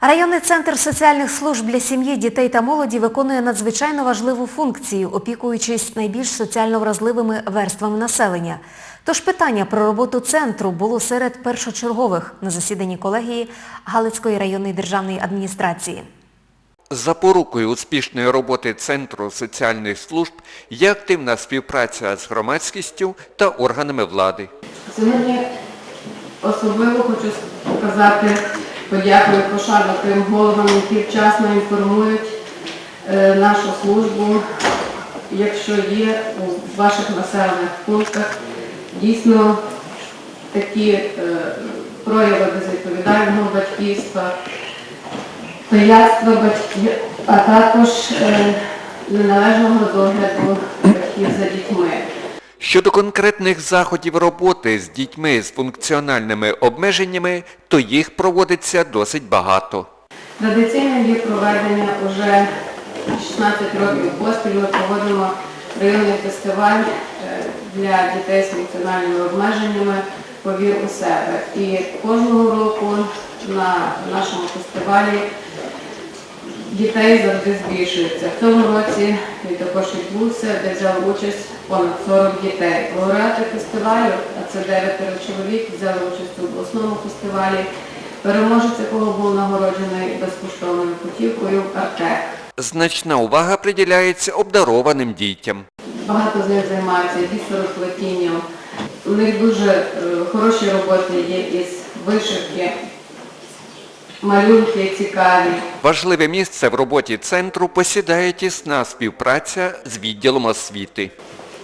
Районний центр соціальних служб для сім'ї, дітей та молоді виконує надзвичайно важливу функцію, опікуючись найбільш соціально вразливими верствами населення. Тож питання про роботу центру було серед першочергових на засіданні колегії Галицької районної державної адміністрації. Запорукою успішної роботи Центру соціальних служб є активна співпраця з громадськістю та органами влади. Сьогодні особливо хочу сказати подяку і пошану тим головам, які вчасно інформують е, нашу службу, якщо є у ваших населених пунктах дійсно такі е, прояви безвідповідального батьківства, пияцтва батьків, а також е, неналежного догляду батьків за дітьми. Щодо конкретних заходів роботи з дітьми з функціональними обмеженнями, то їх проводиться досить багато. Традиційним є проведення вже 16 років поспіль. Ми проводимо районний фестиваль е, для дітей з функціональними обмеженнями Повір у себе. І кожного року на нашому фестивалі дітей завжди збільшується. В цьому році він також відбувся, де взяли участь понад 40 дітей. Лауреати фестивалю, а це 9 чоловік, взяли участь у обласному фестивалі. Переможець якого був нагороджений безкоштовною путівкою Артек. Значна увага приділяється обдарованим дітям. Багато з них займаються бісероплетінням. У них дуже е, хороші роботи є із вишивки, малюнки цікаві. Важливе місце в роботі центру посідає тісна співпраця з відділом освіти.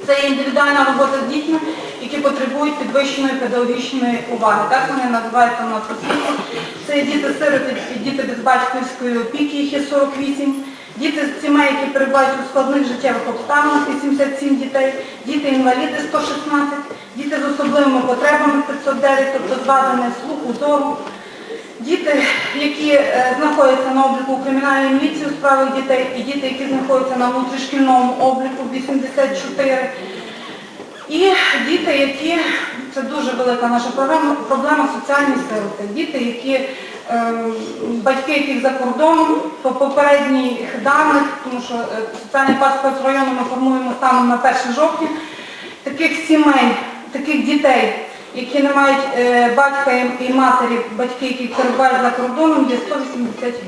Це індивідуальна робота з дітьми, які потребують підвищеної педагогічної уваги. Так вони називаються у нас у світі. Це діти-сироти діти без батьківської опіки, їх є 48, діти з сімей, які перебувають у складних життєвих обставинах, 87 дітей, діти-інваліди 116, діти з особливими потребами 509, тобто з вадами слуху, зору. Діти, які е, знаходяться на обліку у кримінальній міліції у справах дітей, і діти, які знаходяться на внутрішкільному обліку 84. І діти, які, це дуже велика наша проблема, проблема соціальні сироти. Діти, які, е, батьки яких за кордоном, по попередніх даних, тому що е, соціальний паспорт району ми формуємо станом на 1 жовтня, таких сімей, таких дітей, які не мають е, батька і- матері, батьки, які перебувають за кордоном, є 188.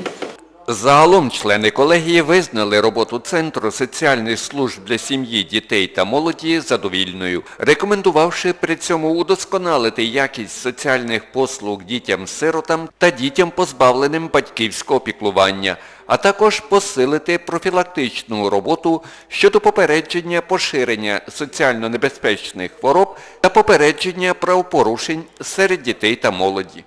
Загалом члени колегії визнали роботу Центру соціальних служб для сім'ї, дітей та молоді задовільною, рекомендувавши при цьому удосконалити якість соціальних послуг дітям-сиротам та дітям, позбавленим батьківського піклування, а також посилити профілактичну роботу щодо попередження поширення соціально небезпечних хвороб та попередження правопорушень серед дітей та молоді.